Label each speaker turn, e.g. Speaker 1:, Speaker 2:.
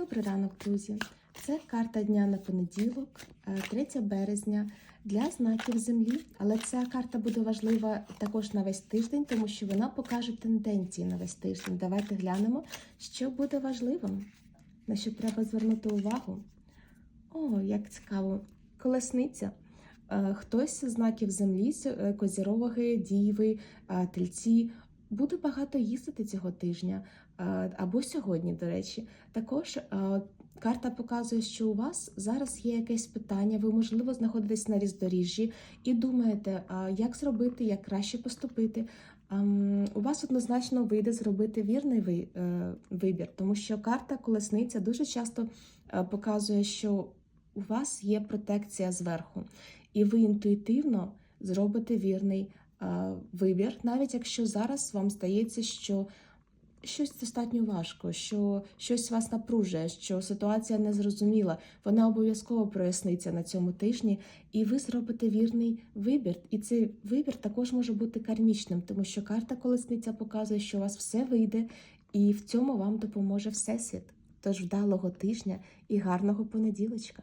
Speaker 1: Добрий ранок, друзі! Це карта дня на понеділок, е, 3 березня для знаків землі. Але ця карта буде важлива також на весь тиждень, тому що вона покаже тенденції на весь тиждень. Давайте глянемо, що буде важливим, на що треба звернути увагу. О, як цікаво! Колесниця. Е, Хтось з знаків землі, е, діви, е, тельці. Буде багато їздити цього тижня або сьогодні, до речі. Також карта показує, що у вас зараз є якесь питання, ви, можливо, знаходитесь на різдоріжжі і думаєте, як зробити, як краще поступити. У вас однозначно вийде зробити вірний е, вибір, тому що карта колесниця дуже часто е, показує, що у вас є протекція зверху, і ви інтуїтивно зробите вірний вибір, навіть якщо зараз вам здається, що щось достатньо важко, що щось вас напружує, що ситуація незрозуміла. Вона обов'язково проясниться на цьому тижні, і ви зробите вірний вибір. І цей вибір також може бути кармічним, тому що карта колесниця показує, що у вас все вийде, і в цьому вам допоможе Всесвіт. Тож вдалого тижня і гарного понеділочка.